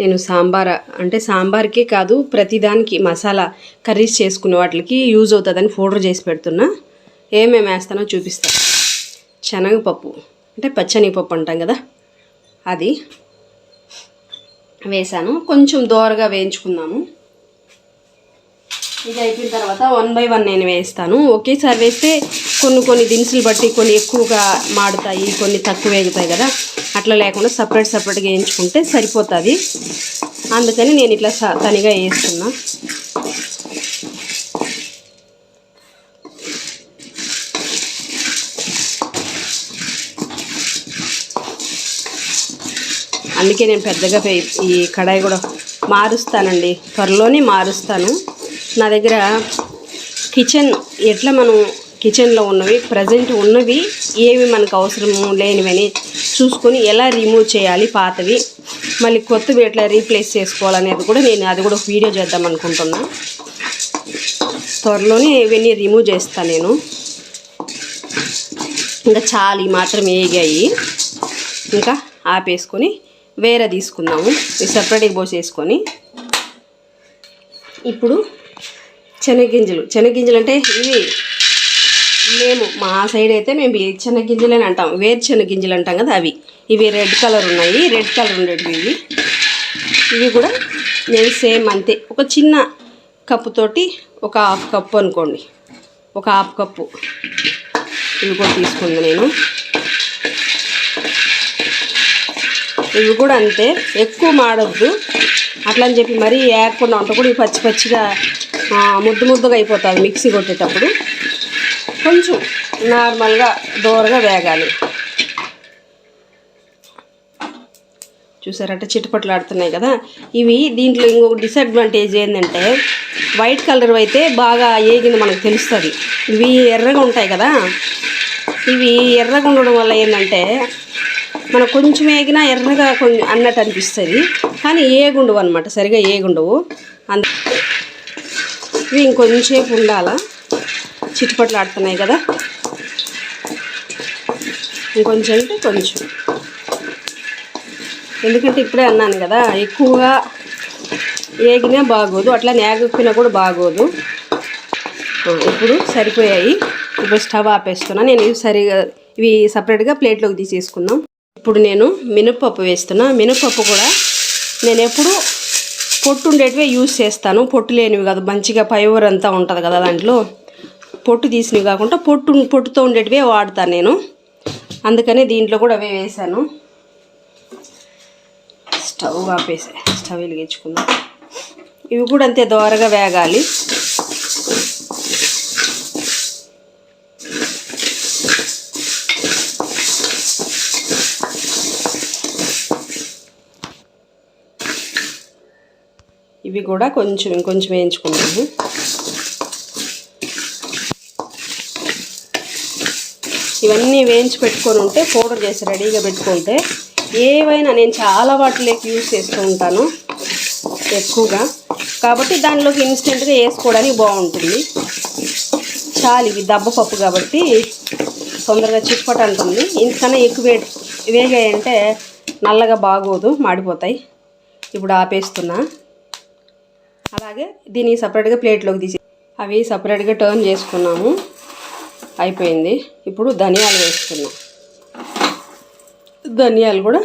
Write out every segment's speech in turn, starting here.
నేను సాంబార్ అంటే సాంబార్కే కాదు ప్రతిదానికి మసాలా కర్రీస్ చేసుకునే వాటికి యూజ్ అవుతుందని పౌడర్ చేసి పెడుతున్నా. ఏమేమి వేస్తానో చూపిస్తా. శనగపప్పు అంటే పచ్చనిపప్పు అంటాం కదా అది వేసాను. కొంచెం దోరగా వేయించుకుందాము. ఇది అయిపోయిన తర్వాత వన్ బై వన్ నేను వేస్తాను ఒకేసారి వేస్తే కొన్ని కొన్ని దినుసులు బట్టి కొన్ని ఎక్కువగా మాడుతాయి కొన్ని తక్కువ వేగుతాయి కదా. అట్లా లేకుండా సపరేట్ సపరేట్గా వేయించుకుంటే సరిపోతుంది. అందుకని నేను ఇట్లా తనిగా వేస్తున్నా అందుకే నేను పెద్దగా ఈ కడాయి కూడా మారుస్తానండి. త్వరలోనే మారుస్తాను. నా దగ్గర కిచెన్ ఎట్లా మనం కిచెన్లో ఉన్నవి ప్రజెంట్ ఉన్నవి ఏవి మనకు అవసరము లేనివని చూసుకొని ఎలా రిమూవ్ చేయాలి పాతవి మళ్ళీ కొత్తవి ఎట్లా రీప్లేస్ చేసుకోవాలనేది కూడా నేను అది కూడా ఒక వీడియో చేద్దాం అనుకుంటున్నా. త్వరలోనే ఇవన్నీ రిమూవ్ చేస్తాను నేను. ఇంకా చాలు ఈ మాత్రం వేగాయి ఇంకా ఆపేసుకొని వేరే తీసుకుందాము. సపరేట్గా పోసేసుకొని. ఇప్పుడు శనగగింజలు శనగగింజలు అంటే ఇవి మేము మా సైడ్ అయితే మేము ఈ శనగగింజలు అని అంటాం. వేరుశనగ గింజలు అంటాం కదా అవి. ఇవి రెడ్ కలర్ ఉన్నాయి. రెడ్ కలర్ ఉండేటివి ఇవి. ఇవి కూడా నేను సేమ్ అంతే. ఒక చిన్న కప్పుతోటి ఒక హాఫ్ కప్పు అనుకోండి. ఒక హాఫ్ కప్పు. ఇవి కూడా తీసుకుంది నేను. ఇవి కూడా అంతే. ఎక్కువ మాడొద్దు. అట్లా అని చెప్పి మరీ ఏగకుండా అంత కూడా ఇవి పచ్చి పచ్చిగా ముద్దు ముద్దుగా అయిపోతుంది మిక్సీ కొట్టేటప్పుడు. కొంచెం నార్మల్గా దూరగా వేగాలి. చూసారంటే చిట్టుపట్లు ఆడుతున్నాయి కదా? ఇవి దీంట్లో ఇంకొక డిసడ్వాంటేజ్ ఏంటంటే వైట్ కలర్ అయితే బాగా ఏగింది మనకు తెలుస్తుంది. ఇవి ఎర్రగా ఉంటాయి కదా? ఇవి ఎర్రగా ఉండడం వల్ల ఏంటంటే మనకు కొంచెం వేగినా ఎర్రగా కొంచెం అన్నట్టు అనిపిస్తుంది. కానీ ఏగుండవు అనమాట సరిగా ఏగుండవు. అంత ఇవి ఇంకొంచెంసేపు ఉండాలా? చిట్టుపట్లు ఆడుతున్నాయి కదా. ఇంకొంచెం అంటే కొంచెం. ఎందుకంటే ఇప్పుడే అన్నాను కదా ఎక్కువగా ఏగినా బాగోదు అట్లా నేగకపోయినా కూడా బాగోదు. ఇప్పుడు సరిపోయాయి. ఇప్పుడు స్టవ్ ఆపేస్తున్నా. నేను ఇవి సరిగా ఇవి సపరేట్గా ప్లేట్లోకి తీసేసుకుందాం. ఇప్పుడు నేను మినప్పప్పు వేస్తున్నా. మినప్పప్పు కూడా నేను ఎప్పుడు పొట్టు ఉండేటివే యూజ్ చేస్తాను. పొట్టు లేనివి కాదు. మంచిగా ఫైబర్ అంతా ఉంటుంది కదా దాంట్లో. పొట్టు తీసినవి కాకుండా పొట్టు పొట్టుతో ఉండేటివే వాడతాను నేను. అందుకనే దీంట్లో కూడా అవే వేసాను స్టవ్ ఆపేసా. స్టవ్ వెలిగించుకుందాం. ఇవి కూడా అంతే దోరగా వేగాలి. ఇవి కూడా కొంచెం ఇంకొంచెం వేయించుకుంటాము ఇవన్నీ వేయించి పెట్టుకొని ఉంటే పౌడర్ చేసి రెడీగా పెట్టుకుంటే ఏవైనా నేను చాలా వాటిలోకి యూజ్ చేస్తూ ఉంటాను ఎక్కువగా. కాబట్టి దానిలోకి ఇన్స్టెంట్గా వేసుకోవడానికి బాగుంటుంది. చాలు ఇవి దబ్బపప్పు కాబట్టి తొందరగా చిట్పట అంటుంది. ఇంతకన్నా ఎక్కువ వే వేగాయంటే నల్లగా బాగోదు మాడిపోతాయి. ఇప్పుడు ఆపేస్తున్నా. అలాగే దీన్ని సపరేట్గా ప్లేట్లోకి తీసి అవి సపరేట్గా టర్న్ చేసుకున్నాము. అయిపోయింది. ఇప్పుడు ధనియాలు వేసుకున్నాం ధనియాలు కూడా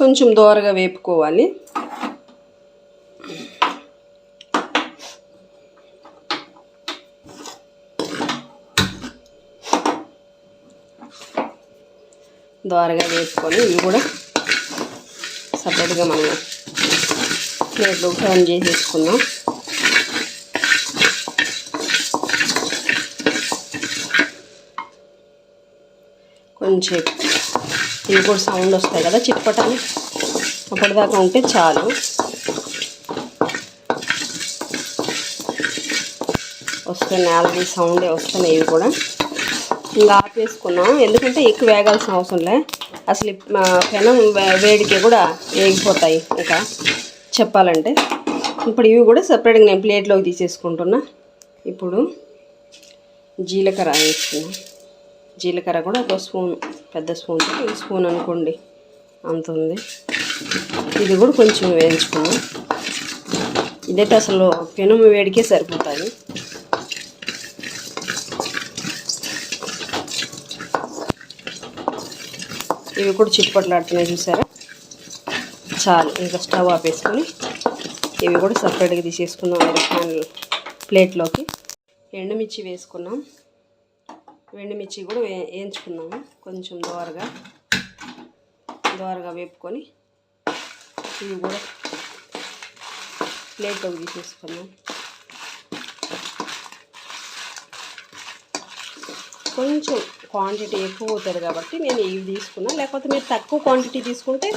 కొంచెం దోరగా వేపుకోవాలి. దోరగా వేసుకొని ఇవి కూడా సపరేట్గా మనం ప్లేట్లో టర్న్ చేసేసుకున్నాం. కొంచెం ఇవి కూడా సౌండ్ వస్తాయి కదా చిట్పటని అప్పటిదాకా ఉంటే చాలు. వస్తున్నాయి ఆల్రెడీ సౌండే వస్తున్నాయి ఇవి కూడా. ఇంకా ఆపేసుకున్నాం ఎందుకంటే ఎక్కువ వేగాల్సిన అవసరం లే. అసలు మా పెనం వేడికే వేడికి కూడా వేగిపోతాయి ఇంకా. చెప్పాలంటే ఇప్పుడు ఇవి కూడా సపరేట్గా నేను ప్లేట్లోకి తీసేసుకుంటున్నా. ఇప్పుడు జీలకర్ర వేసుకున్నా. జీలకర్ర కూడా ఒక స్పూన్ పెద్ద స్పూన్ స్పూన్ అనుకోండి. అంత ఉంది. ఇది కూడా కొంచెం వేయించుకున్నాం. ఇదైతే అసలు పెనుము వేడికే సరిపోతుంది. ఇవి కూడా చిప్పట్లాడుతున్నాయి చూసారా? చాలు. ఇంకా స్టవ్ ఆపేసుకొని ఇవి కూడా సపరేట్గా తీసేసుకుందాం వేరే ప్లేట్లోకి. ఎండుమిర్చి వేసుకున్నాం. ఎండుమిర్చి కూడా వే వేయించుకున్నాము కొంచెం దోరగా దోరగా వేపుకొని ఇవి కూడా ప్లేట్లోకి తీసేసుకున్నాం. కొంచెం క్వాంటిటీ ఎక్కువ అవుతుంది కాబట్టి నేను ఇవి తీసుకున్నాను. లేకపోతే మీరు తక్కువ క్వాంటిటీ తీసుకుంటే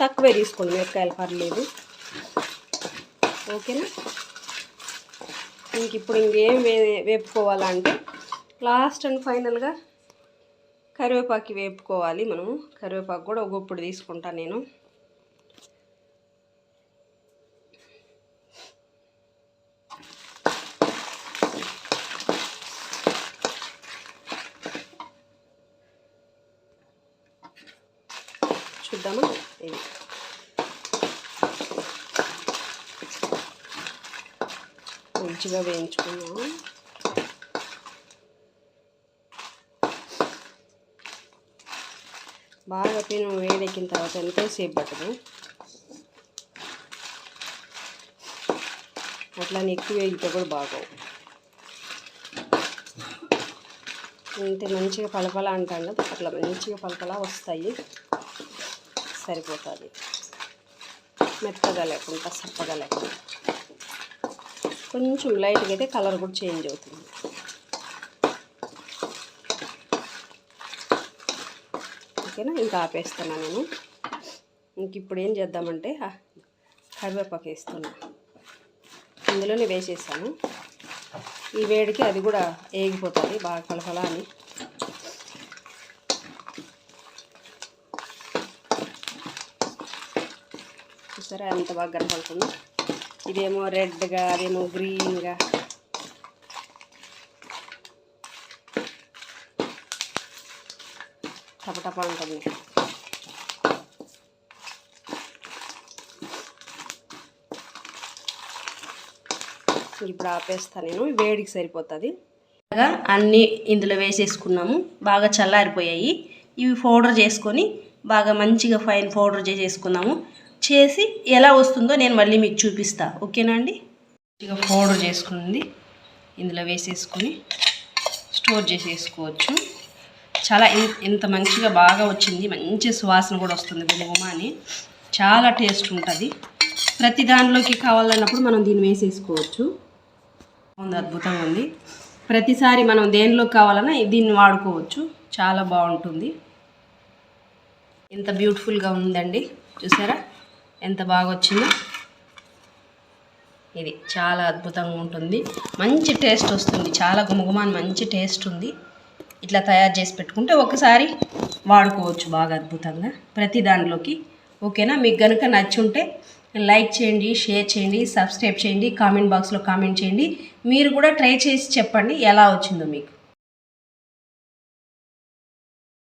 తక్కువే తీసుకోండి మిరపకాయలు పర్లేదు. ఓకేనా? ఇంక ఇప్పుడు ఇంకేం వే వేపుకోవాలంటే లాస్ట్ అండ్ ఫైనల్గా కరివేపాకు వేపుకోవాలి మనము. కరివేపాకు కూడా ఒక గుప్పుడు తీసుకుంటాను నేను. చూద్దామా? మంచిగా వేయించుకున్నాము బాగా పెను వేడెక్కిన తర్వాత ఎంతోసేపు పట్టదు? అట్లా ఎక్కువ వేగితే కూడా బాగోవు. ఇంత మంచిగా పలపల అంటాం కదా అట్లా మంచిగా పలపల వస్తాయి. సరిపోతుంది. మెత్తగా లేకుండా సప్పగా లేకుండా. కొంచెం లైట్గా అయితే కలర్ కూడా చేంజ్ అవుతుంది. ఓకేనా? ఇంకా ఆపేస్తున్నా నేను. ఇంక ఇప్పుడు ఏం చేద్దామంటే కరివేపాకు వేస్తున్నా. ఇందులోనే వేసేసాను. ఈ వేడికి అది కూడా ఏగిపోతుంది బాగా కలకల అని. చూసారా ఎంత బాగా కనపడుతుందో. ఇదేమో రెడ్గా అదేమో గ్రీన్గా. టపటప ఉంటుంది. ఇప్పుడు ఆపేస్తాను నేను వేడికి సరిపోతుంది. బాగా అన్నీ ఇందులో వేసేసుకున్నాము. బాగా చల్లారిపోయాయి. ఇవి పౌడర్ చేసుకొని బాగా మంచిగా ఫైన్ పౌడర్ చేసేసుకున్నాము. చేసి ఎలా వస్తుందో నేను మళ్ళీ మీకు చూపిస్తా. ఓకేనా అండి? మంచిగా పౌడర్ చేసుకుంది. ఇందులో వేసేసుకొని స్టోర్ చేసేసుకోవచ్చు. చాలా ఇన్- ఇంత మంచిగా బాగా వచ్చింది. మంచి సువాసన కూడా వస్తుంది గుమగుమ అని. చాలా టేస్ట్ ఉంటుంది. ప్రతి దానిలోకి కావాలన్నప్పుడు మనం దీన్ని వేసేసుకోవచ్చు. ఉంది అద్భుతంగా ఉంది. ప్రతిసారి మనం దేనిలోకి కావాలన్నా దీన్ని వాడుకోవచ్చు. చాలా బాగుంటుంది. ఎంత బ్యూటిఫుల్గా ఉందండి. చూసారా? ఎంత బాగా వచ్చిందో ఇది చాలా అద్భుతంగా ఉంటుంది. మంచి టేస్ట్ వస్తుంది. చాలా గుమగుమాని మంచి టేస్ట్ ఉంది. ఇట్లా తయారు చేసి పెట్టుకుంటే ఒకసారి వాడుకోవచ్చు బాగా అద్భుతంగా. ప్రతి దానిలోకి ఓకేనా? మీకు కనుక నచ్చుంటే లైక్ చేయండి షేర్ చేయండి సబ్స్క్రైబ్ చేయండి కామెంట్ బాక్స్లో కామెంట్ చేయండి. మీరు కూడా ట్రై చేసి చెప్పండి ఎలా వచ్చిందో మీకు.